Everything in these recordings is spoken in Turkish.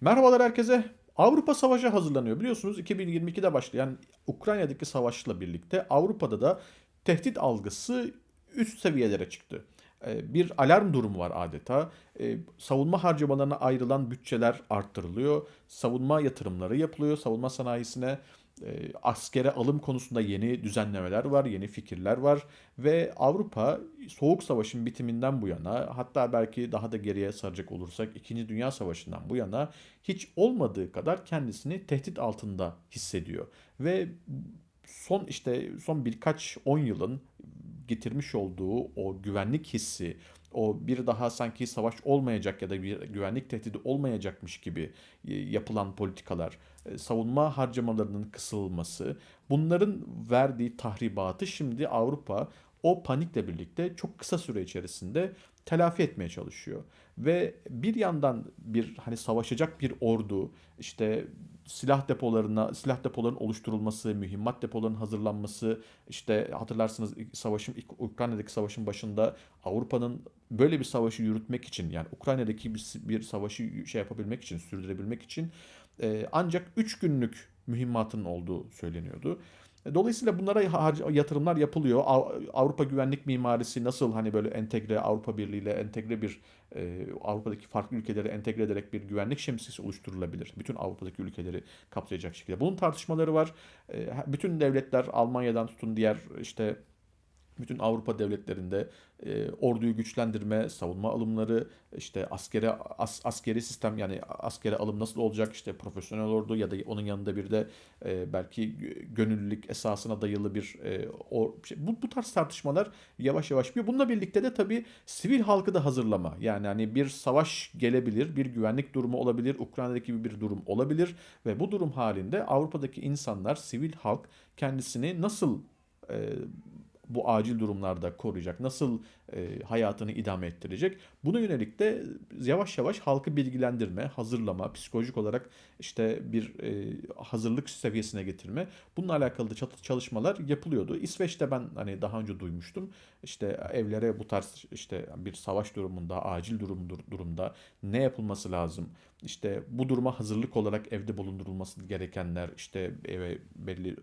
Merhabalar herkese. Avrupa Savaşı hazırlanıyor. Biliyorsunuz 2022'de başlayan Ukrayna'daki savaşla birlikte Avrupa'da da tehdit algısı üst seviyelere çıktı. Ee, Bir alarm durumu var adeta. Ee, Savunma harcamalarına ayrılan bütçeler arttırılıyor. Savunma yatırımları yapılıyor. Savunma sanayisine e, askere alım konusunda yeni düzenlemeler var, yeni fikirler var ve Avrupa Soğuk Savaş'ın bitiminden bu yana hatta belki daha da geriye saracak olursak İkinci Dünya Savaşı'ndan bu yana hiç olmadığı kadar kendisini tehdit altında hissediyor. Ve son işte son birkaç on yılın getirmiş olduğu o güvenlik hissi, o bir daha sanki savaş olmayacak ya da bir güvenlik tehdidi olmayacakmış gibi e, yapılan politikalar, e, savunma harcamalarının kısılması, bunların verdiği tahribatı şimdi Avrupa o panikle birlikte çok kısa süre içerisinde telafi etmeye çalışıyor. Ve bir yandan bir hani savaşacak bir ordu, işte silah depolarına, silah depolarının oluşturulması, mühimmat depolarının hazırlanması, işte hatırlarsınız savaşın ilk Ukrayna'daki savaşın başında Avrupa'nın böyle bir savaşı yürütmek için yani Ukrayna'daki bir, bir savaşı şey yapabilmek için, sürdürebilmek için e, ancak 3 günlük mühimmatının olduğu söyleniyordu. Dolayısıyla bunlara yatırımlar yapılıyor. Avrupa güvenlik mimarisi nasıl hani böyle entegre Avrupa Birliği ile entegre bir e, Avrupa'daki farklı ülkeleri entegre ederek bir güvenlik şemsiyesi oluşturulabilir. Bütün Avrupa'daki ülkeleri kapsayacak şekilde. Bunun tartışmaları var. E, bütün devletler Almanya'dan tutun diğer işte bütün Avrupa devletlerinde e, orduyu güçlendirme, savunma alımları, işte askere as, askeri sistem yani askere alım nasıl olacak işte profesyonel ordu ya da onun yanında bir de e, belki gönüllülük esasına dayalı bir e, o şey, bu bu tarz tartışmalar yavaş yavaş bir. Bununla birlikte de tabii sivil halkı da hazırlama. Yani hani bir savaş gelebilir, bir güvenlik durumu olabilir, Ukrayna'daki bir durum olabilir ve bu durum halinde Avrupa'daki insanlar, sivil halk kendisini nasıl e, bu acil durumlarda koruyacak? Nasıl e, hayatını idame ettirecek? Buna yönelik de yavaş yavaş halkı bilgilendirme, hazırlama, psikolojik olarak işte bir e, hazırlık seviyesine getirme. Bununla alakalı da çalışmalar yapılıyordu. İsveç'te ben hani daha önce duymuştum. İşte evlere bu tarz işte bir savaş durumunda, acil durum durumda ne yapılması lazım? İşte bu duruma hazırlık olarak evde bulundurulması gerekenler işte eve belli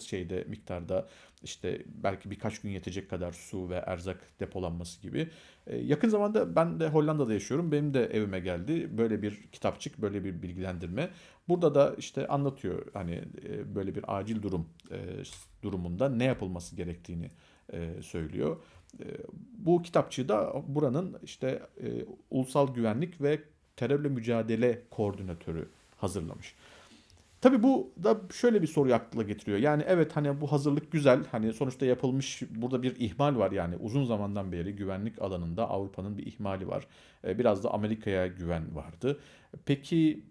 şeyde miktarda işte belki birkaç gün yetecek kadar su ve erzak depolanması gibi. Ee, yakın zamanda ben de Hollanda'da yaşıyorum. Benim de evime geldi böyle bir kitapçık, böyle bir bilgilendirme. Burada da işte anlatıyor hani e, böyle bir acil durum e, durumunda ne yapılması gerektiğini e, söylüyor. Bu kitapçığı da buranın işte ulusal güvenlik ve terörle mücadele koordinatörü hazırlamış. Tabii bu da şöyle bir soruyu akla getiriyor. Yani evet hani bu hazırlık güzel. Hani sonuçta yapılmış burada bir ihmal var yani. Uzun zamandan beri güvenlik alanında Avrupa'nın bir ihmali var. Ee, biraz da Amerika'ya güven vardı. Peki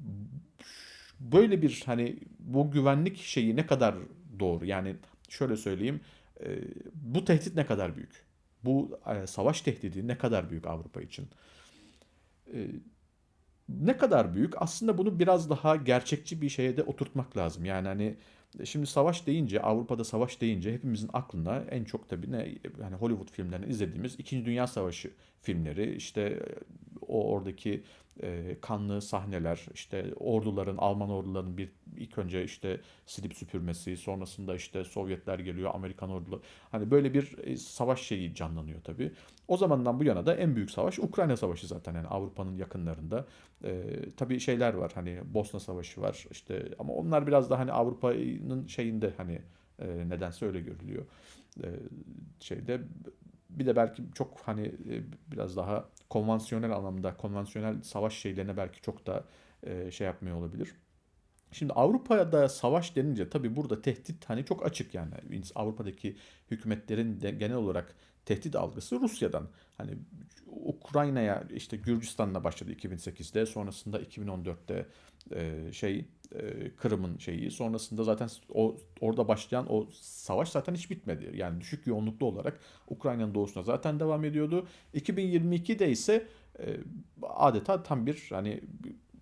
böyle bir hani bu güvenlik şeyi ne kadar doğru? Yani şöyle söyleyeyim. E, bu tehdit ne kadar büyük? Bu e, savaş tehdidi ne kadar büyük Avrupa için? E, ne kadar büyük? Aslında bunu biraz daha gerçekçi bir şeye de oturtmak lazım. Yani hani şimdi savaş deyince, Avrupa'da savaş deyince hepimizin aklına en çok tabii ne yani Hollywood filmlerinden izlediğimiz İkinci Dünya Savaşı filmleri, işte o oradaki e, kanlı sahneler, işte orduların, Alman ordularının bir ilk önce işte silip süpürmesi, sonrasında işte Sovyetler geliyor, Amerikan orduları. Hani böyle bir e, savaş şeyi canlanıyor tabii. O zamandan bu yana da en büyük savaş Ukrayna Savaşı zaten yani Avrupa'nın yakınlarında. E, tabii şeyler var hani Bosna Savaşı var işte ama onlar biraz da hani Avrupa'nın şeyinde hani e, nedense öyle görülüyor. E, şeyde bir de belki çok hani e, biraz daha konvansiyonel anlamda, konvansiyonel savaş şeylerine belki çok da e, şey yapmıyor olabilir. Şimdi Avrupa'da savaş denince tabii burada tehdit hani çok açık yani. Avrupa'daki hükümetlerin de genel olarak tehdit algısı Rusya'dan. Hani Ukrayna'ya işte Gürcistan'la başladı 2008'de sonrasında 2014'te e, şey e, Kırım'ın şeyi sonrasında zaten o orada başlayan o savaş zaten hiç bitmedi. Yani düşük yoğunluklu olarak Ukrayna'nın doğusuna zaten devam ediyordu. 2022'de ise e, adeta tam bir hani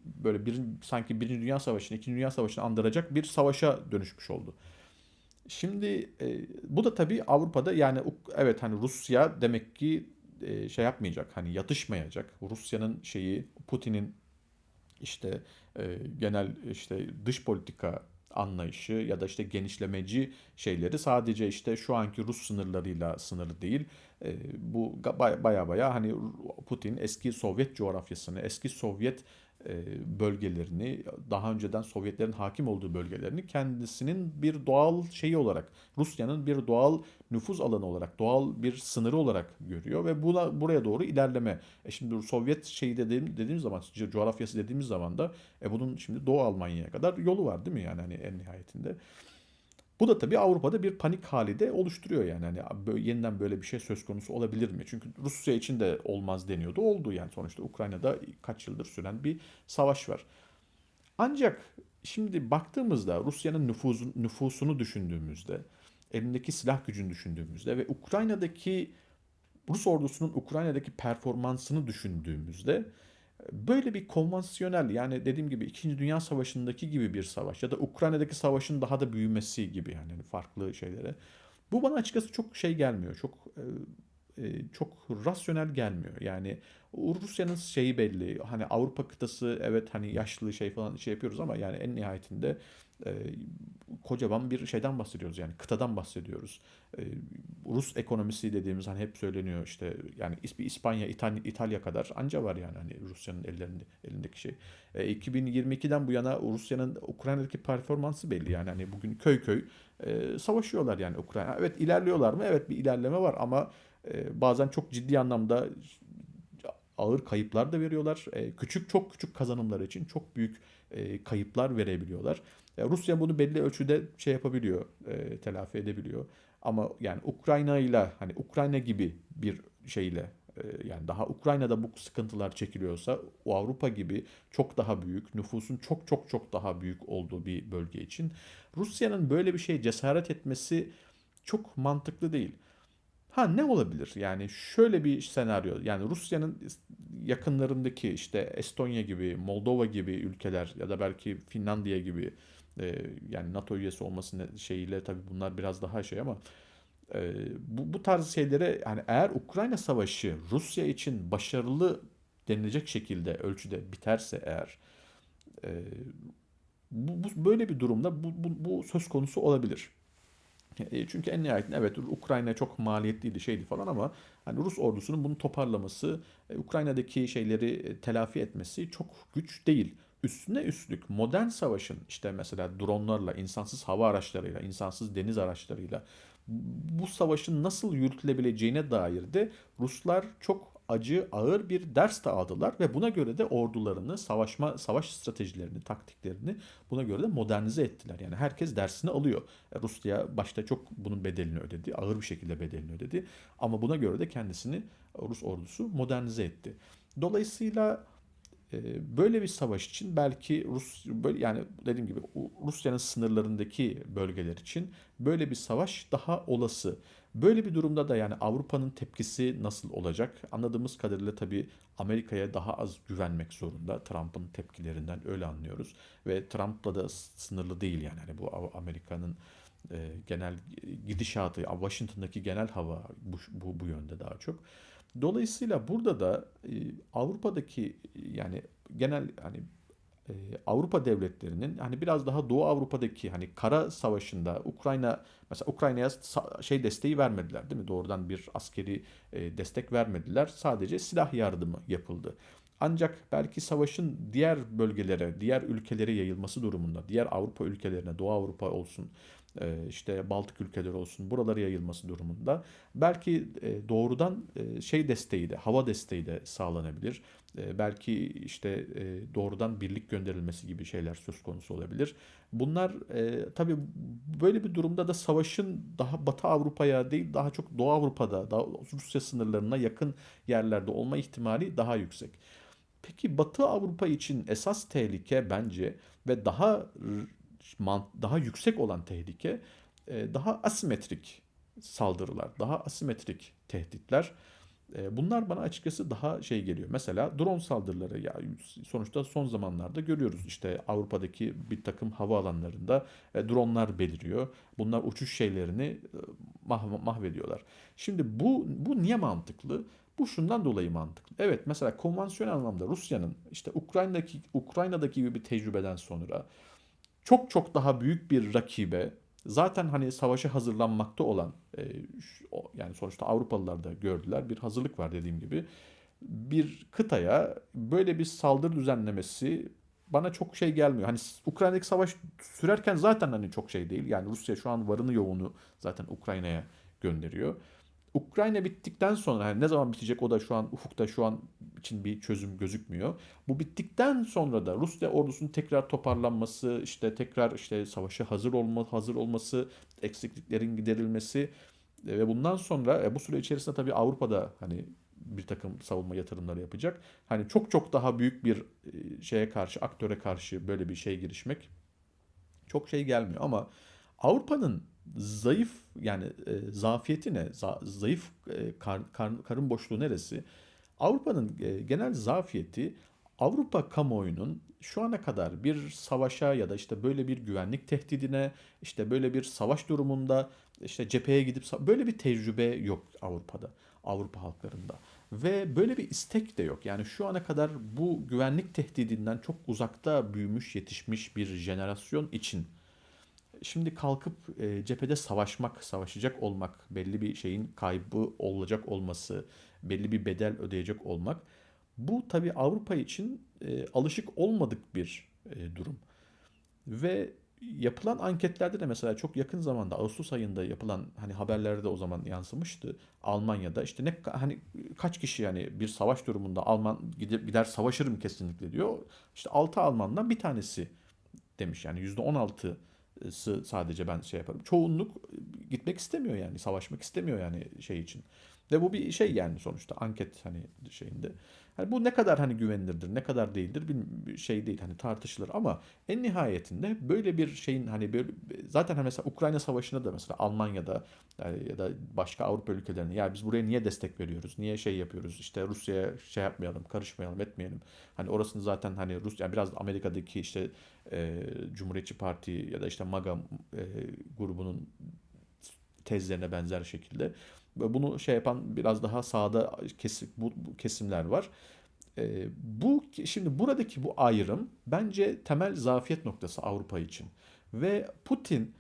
böyle bir sanki Birinci Dünya Savaşı'nı, İkinci Dünya Savaşı'nı andıracak bir savaşa dönüşmüş oldu. Şimdi e, bu da tabii Avrupa'da yani evet hani Rusya demek ki e, şey yapmayacak hani yatışmayacak. Rusya'nın şeyi Putin'in işte e, genel işte dış politika anlayışı ya da işte genişlemeci şeyleri sadece işte şu anki Rus sınırlarıyla sınırlı değil. E, bu baya baya hani Putin eski Sovyet coğrafyasını, eski Sovyet bölgelerini, daha önceden Sovyetlerin hakim olduğu bölgelerini kendisinin bir doğal şeyi olarak, Rusya'nın bir doğal nüfuz alanı olarak, doğal bir sınırı olarak görüyor ve buna buraya doğru ilerleme. E şimdi Sovyet şeyi dediğim, dediğimiz zaman, coğrafyası dediğimiz zaman da e bunun şimdi Doğu Almanya'ya kadar yolu var değil mi yani hani en nihayetinde. Bu da tabii Avrupa'da bir panik hali de oluşturuyor yani. Hani böyle, yeniden böyle bir şey söz konusu olabilir mi? Çünkü Rusya için de olmaz deniyordu. Oldu yani sonuçta Ukrayna'da kaç yıldır süren bir savaş var. Ancak şimdi baktığımızda Rusya'nın nüfusun, nüfusunu düşündüğümüzde, elindeki silah gücünü düşündüğümüzde ve Ukrayna'daki Rus ordusunun Ukrayna'daki performansını düşündüğümüzde Böyle bir konvansiyonel yani dediğim gibi 2. Dünya Savaşı'ndaki gibi bir savaş ya da Ukrayna'daki savaşın daha da büyümesi gibi yani farklı şeylere. Bu bana açıkçası çok şey gelmiyor. Çok e, çok rasyonel gelmiyor. Yani Rusya'nın şeyi belli. Hani Avrupa kıtası evet hani yaşlı şey falan şey yapıyoruz ama yani en nihayetinde e, kocaman bir şeyden bahsediyoruz yani kıtadan bahsediyoruz. E, Rus ekonomisi dediğimiz hani hep söyleniyor işte yani İspanya, İtalya, İtalya kadar anca var yani hani Rusya'nın ellerinde elindeki şey. E, 2022'den bu yana Rusya'nın Ukrayna'daki performansı belli yani hani bugün köy köy e, savaşıyorlar yani Ukrayna. Evet ilerliyorlar mı? Evet bir ilerleme var ama e, bazen çok ciddi anlamda ağır kayıplar da veriyorlar. E, küçük çok küçük kazanımlar için çok büyük e, kayıplar verebiliyorlar. Rusya bunu belli ölçüde şey yapabiliyor, e, telafi edebiliyor. Ama yani Ukrayna ile hani Ukrayna gibi bir şeyle e, yani daha Ukrayna'da bu sıkıntılar çekiliyorsa o Avrupa gibi çok daha büyük, nüfusun çok çok çok daha büyük olduğu bir bölge için Rusya'nın böyle bir şeye cesaret etmesi çok mantıklı değil. Ha ne olabilir? Yani şöyle bir senaryo. Yani Rusya'nın yakınlarındaki işte Estonya gibi, Moldova gibi ülkeler ya da belki Finlandiya gibi e, yani NATO üyesi olması şeyiyle tabii bunlar biraz daha şey ama e, bu, bu tarz şeylere yani eğer Ukrayna Savaşı Rusya için başarılı denilecek şekilde ölçüde biterse eğer e, bu, bu böyle bir durumda bu, bu, bu söz konusu olabilir. E, çünkü en nihayetinde evet Ukrayna çok maliyetliydi şeydi falan ama hani Rus ordusunun bunu toparlaması, e, Ukrayna'daki şeyleri e, telafi etmesi çok güç değil. Üstüne üstlük modern savaşın işte mesela dronlarla, insansız hava araçlarıyla, insansız deniz araçlarıyla bu savaşın nasıl yürütülebileceğine dair de Ruslar çok acı, ağır bir ders de aldılar ve buna göre de ordularını, savaşma savaş stratejilerini, taktiklerini buna göre de modernize ettiler. Yani herkes dersini alıyor. E, Rusya başta çok bunun bedelini ödedi, ağır bir şekilde bedelini ödedi ama buna göre de kendisini Rus ordusu modernize etti. Dolayısıyla ee, böyle bir savaş için belki Rus böyle yani dediğim gibi Rusya'nın sınırlarındaki bölgeler için böyle bir savaş daha olası. Böyle bir durumda da yani Avrupa'nın tepkisi nasıl olacak? Anladığımız kadarıyla tabii Amerika'ya daha az güvenmek zorunda. Trump'ın tepkilerinden öyle anlıyoruz. Ve Trump'la da sınırlı değil yani. yani bu Amerika'nın e, genel gidişatı, Washington'daki genel hava bu, bu, bu yönde daha çok. Dolayısıyla burada da e, Avrupa'daki yani genel hani e, Avrupa devletlerinin hani biraz daha Doğu Avrupa'daki hani kara savaşında Ukrayna mesela Ukrayna'ya şey desteği vermediler değil mi? Doğrudan bir askeri e, destek vermediler. Sadece silah yardımı yapıldı. Ancak belki savaşın diğer bölgelere, diğer ülkelere yayılması durumunda, diğer Avrupa ülkelerine, Doğu Avrupa olsun, e, işte Baltık ülkeleri olsun buralara yayılması durumunda belki e, doğrudan e, şey desteği de hava desteği de sağlanabilir. Belki işte doğrudan birlik gönderilmesi gibi şeyler söz konusu olabilir. Bunlar tabii böyle bir durumda da savaşın daha Batı Avrupa'ya değil daha çok Doğu Avrupa'da, daha Rusya sınırlarına yakın yerlerde olma ihtimali daha yüksek. Peki Batı Avrupa için esas tehlike bence ve daha daha yüksek olan tehlike e, daha asimetrik saldırılar, daha asimetrik tehditler. E, bunlar bana açıkçası daha şey geliyor. Mesela drone saldırıları ya sonuçta son zamanlarda görüyoruz işte Avrupa'daki bir takım hava alanlarında e, dronlar beliriyor. Bunlar uçuş şeylerini mah mahvediyorlar. Şimdi bu bu niye mantıklı? Bu şundan dolayı mantıklı. Evet mesela konvansiyonel anlamda Rusya'nın işte Ukrayna'daki Ukrayna'daki gibi bir tecrübeden sonra çok çok daha büyük bir rakibe zaten hani savaşa hazırlanmakta olan e, yani sonuçta Avrupalılar da gördüler bir hazırlık var dediğim gibi bir kıtaya böyle bir saldırı düzenlemesi bana çok şey gelmiyor. Hani Ukrayna'daki savaş sürerken zaten hani çok şey değil. Yani Rusya şu an varını yoğunu zaten Ukrayna'ya gönderiyor. Ukrayna bittikten sonra yani ne zaman bitecek o da şu an ufukta şu an için bir çözüm gözükmüyor. Bu bittikten sonra da Rusya ordusunun tekrar toparlanması, işte tekrar işte savaşa hazır olma hazır olması, eksikliklerin giderilmesi ve bundan sonra e, bu süre içerisinde tabii Avrupa'da hani bir takım savunma yatırımları yapacak. Hani çok çok daha büyük bir e, şeye karşı, aktöre karşı böyle bir şey girişmek çok şey gelmiyor ama Avrupa'nın zayıf yani e, zafiyeti ne? Za, zayıf e, kar, kar, karın boşluğu neresi? Avrupa'nın e, genel zafiyeti Avrupa kamuoyunun şu ana kadar bir savaşa ya da işte böyle bir güvenlik tehdidine, işte böyle bir savaş durumunda işte cepheye gidip böyle bir tecrübe yok Avrupa'da, Avrupa halklarında. Ve böyle bir istek de yok. Yani şu ana kadar bu güvenlik tehdidinden çok uzakta büyümüş, yetişmiş bir jenerasyon için şimdi kalkıp e, cephede savaşmak, savaşacak olmak, belli bir şeyin kaybı olacak olması, belli bir bedel ödeyecek olmak bu tabii Avrupa için e, alışık olmadık bir e, durum. Ve yapılan anketlerde de mesela çok yakın zamanda Ağustos ayında yapılan hani haberlerde de o zaman yansımıştı. Almanya'da işte ne hani kaç kişi yani bir savaş durumunda Alman gider, gider savaşırım kesinlikle diyor. İşte 6 Almandan bir tanesi demiş yani %16 sadece ben şey yaparım. Çoğunluk gitmek istemiyor yani savaşmak istemiyor yani şey için. Ve bu bir şey yani sonuçta anket hani şeyinde. Hani bu ne kadar hani güvenilirdir, ne kadar değildir bir şey değil hani tartışılır ama en nihayetinde böyle bir şeyin hani böyle zaten hani mesela Ukrayna Savaşı'nda da mesela Almanya'da yani ya da başka Avrupa ülkelerine ya biz buraya niye destek veriyoruz? Niye şey yapıyoruz? İşte Rusya'ya şey yapmayalım, karışmayalım, etmeyelim. Hani orasını zaten hani Rusya yani biraz Amerika'daki işte e, Cumhuriyetçi Parti ya da işte MAGA e, grubunun tezlerine benzer şekilde bunu şey yapan biraz daha sağda kesim, bu, bu kesimler var. E, bu şimdi buradaki bu ayrım bence temel zafiyet noktası Avrupa için ve Putin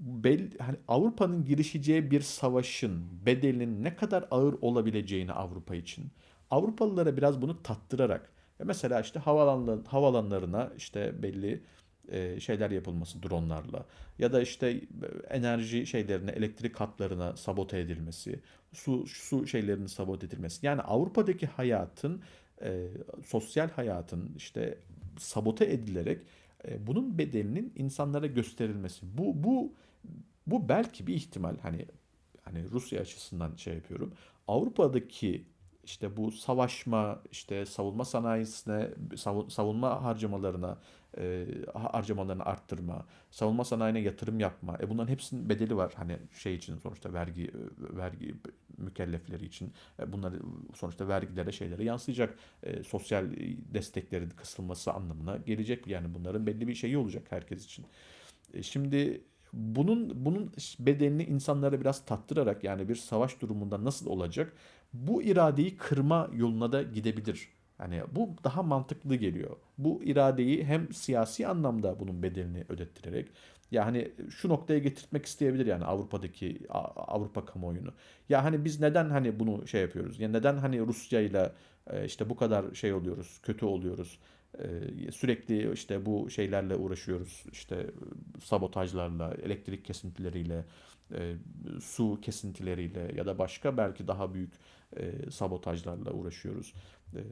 belli, hani Avrupa'nın girişeceği bir savaşın bedelinin ne kadar ağır olabileceğini Avrupa için Avrupalılara biraz bunu tattırarak mesela işte havalan, havalanlarına işte belli e, şeyler yapılması dronlarla ya da işte enerji şeylerine, elektrik hatlarına sabote edilmesi, su su şeylerinin sabote edilmesi. Yani Avrupa'daki hayatın, e, sosyal hayatın işte sabote edilerek e, bunun bedelinin insanlara gösterilmesi. Bu bu bu belki bir ihtimal hani hani Rusya açısından şey yapıyorum. Avrupa'daki işte bu savaşma, işte savunma sanayisine, savunma harcamalarına, e, harcamalarını arttırma, savunma sanayine yatırım yapma. E bunların hepsinin bedeli var. Hani şey için sonuçta vergi vergi mükellefleri için e, bunları sonuçta vergilere şeylere yansıyacak. E, sosyal desteklerin kısılması anlamına gelecek. Yani bunların belli bir şeyi olacak herkes için. E, şimdi bunun bunun bedelini insanlara biraz tattırarak yani bir savaş durumunda nasıl olacak? Bu iradeyi kırma yoluna da gidebilir. Yani bu daha mantıklı geliyor. Bu iradeyi hem siyasi anlamda bunun bedelini ödettirerek ya hani şu noktaya getirtmek isteyebilir yani Avrupa'daki Avrupa kamuoyunu. Ya hani biz neden hani bunu şey yapıyoruz? Ya neden hani Rusya ile e, işte bu kadar şey oluyoruz, kötü oluyoruz? Sürekli işte bu şeylerle uğraşıyoruz. İşte sabotajlarla, elektrik kesintileriyle, su kesintileriyle ya da başka belki daha büyük sabotajlarla uğraşıyoruz.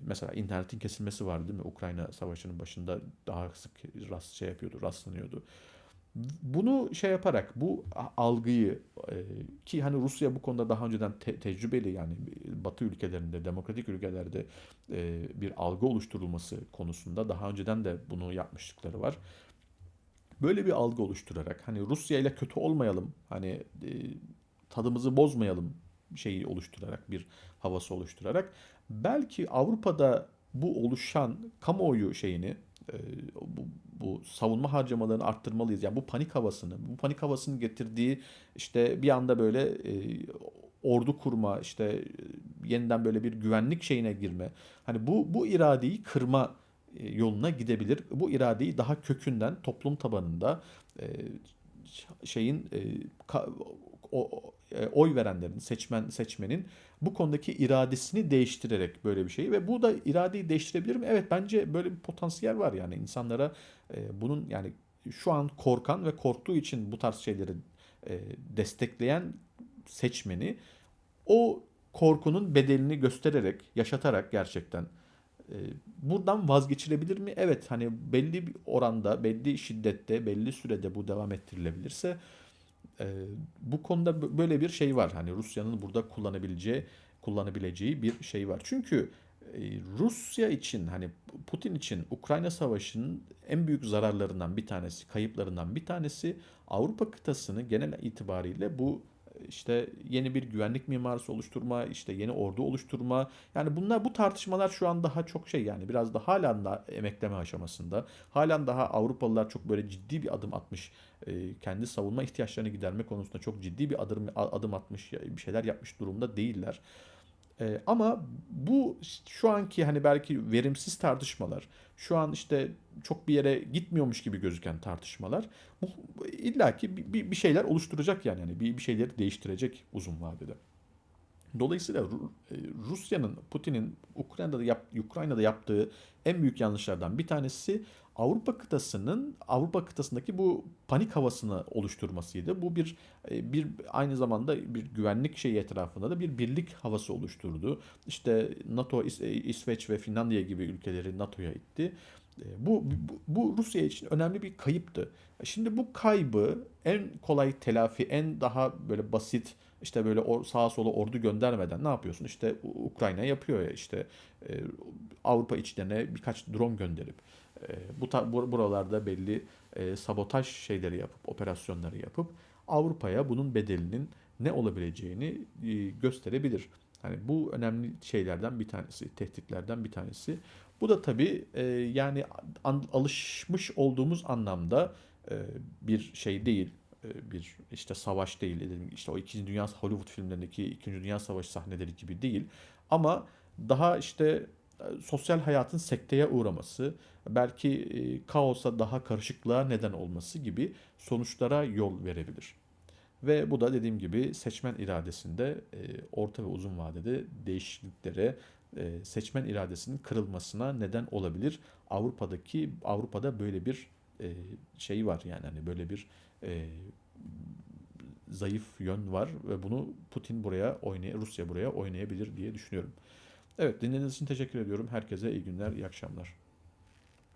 Mesela internetin kesilmesi vardı değil mi? Ukrayna Savaşı'nın başında daha sık rast şey yapıyordu, rastlanıyordu. Bunu şey yaparak bu algıyı ki hani Rusya bu konuda daha önceden te- tecrübeli yani Batı ülkelerinde, demokratik ülkelerde bir algı oluşturulması konusunda daha önceden de bunu yapmışlıkları var. Böyle bir algı oluşturarak hani Rusya ile kötü olmayalım, hani tadımızı bozmayalım şeyi oluşturarak bir havası oluşturarak belki Avrupa'da bu oluşan kamuoyu şeyini e, bu, bu savunma harcamalarını arttırmalıyız. Yani bu panik havasını, bu panik havasının getirdiği işte bir anda böyle e, ordu kurma, işte yeniden böyle bir güvenlik şeyine girme. Hani bu bu iradeyi kırma e, yoluna gidebilir. Bu iradeyi daha kökünden toplum tabanında e, şeyin e, ka- o, e, oy verenlerin, seçmen seçmenin bu konudaki iradesini değiştirerek böyle bir şey ve bu da iradeyi değiştirebilir mi? Evet bence böyle bir potansiyel var yani insanlara e, bunun yani şu an korkan ve korktuğu için bu tarz şeyleri e, destekleyen seçmeni o korkunun bedelini göstererek, yaşatarak gerçekten e, buradan vazgeçilebilir mi? Evet hani belli bir oranda, belli şiddette, belli sürede bu devam ettirilebilirse e, bu konuda bö- böyle bir şey var. Hani Rusya'nın burada kullanabileceği kullanabileceği bir şey var. Çünkü e, Rusya için hani Putin için Ukrayna Savaşı'nın en büyük zararlarından bir tanesi, kayıplarından bir tanesi Avrupa kıtasını genel itibariyle bu işte yeni bir güvenlik mimarisi oluşturma, işte yeni ordu oluşturma. Yani bunlar bu tartışmalar şu an daha çok şey yani biraz da halen daha emekleme aşamasında. Halen daha Avrupalılar çok böyle ciddi bir adım atmış. e, Kendi savunma ihtiyaçlarını giderme konusunda çok ciddi bir adım adım atmış, bir şeyler yapmış durumda değiller. Ee, ama bu şu anki hani belki verimsiz tartışmalar, şu an işte çok bir yere gitmiyormuş gibi gözüken tartışmalar illaki bir bir şeyler oluşturacak yani, yani bir, bir şeyleri değiştirecek uzun vadede. Dolayısıyla e, Rusya'nın, Putin'in Ukrayna'da yap, Ukrayna'da yaptığı en büyük yanlışlardan bir tanesi Avrupa kıtasının Avrupa kıtasındaki bu panik havasını oluşturmasıydı. Bu bir e, bir aynı zamanda bir güvenlik şeyi etrafında da bir birlik havası oluşturdu. İşte NATO, e, İsveç ve Finlandiya gibi ülkeleri NATO'ya itti. Bu, bu, bu Rusya için önemli bir kayıptı. Şimdi bu kaybı en kolay telafi, en daha böyle basit işte böyle or, sağa sola ordu göndermeden ne yapıyorsun? İşte Ukrayna yapıyor ya işte e, Avrupa içlerine birkaç drone gönderip e, bu ta- bur- buralarda belli e, sabotaj şeyleri yapıp operasyonları yapıp Avrupa'ya bunun bedelinin ne olabileceğini e, gösterebilir. Hani bu önemli şeylerden bir tanesi, tehditlerden bir tanesi. Bu da tabii e, yani an- alışmış olduğumuz anlamda e, bir şey değil. E, bir işte savaş değil. Gibi işte o İkinci Dünya Hollywood filmlerindeki İkinci Dünya Savaşı sahneleri gibi değil. Ama daha işte e, sosyal hayatın sekteye uğraması, belki e, kaosa daha karışıklığa neden olması gibi sonuçlara yol verebilir. Ve bu da dediğim gibi seçmen iradesinde orta ve uzun vadede değişikliklere, seçmen iradesinin kırılmasına neden olabilir. Avrupa'daki Avrupa'da böyle bir şey var yani hani böyle bir e, zayıf yön var ve bunu Putin buraya oynay Rusya buraya oynayabilir diye düşünüyorum. Evet dinlediğiniz için teşekkür ediyorum. Herkese iyi günler, iyi akşamlar.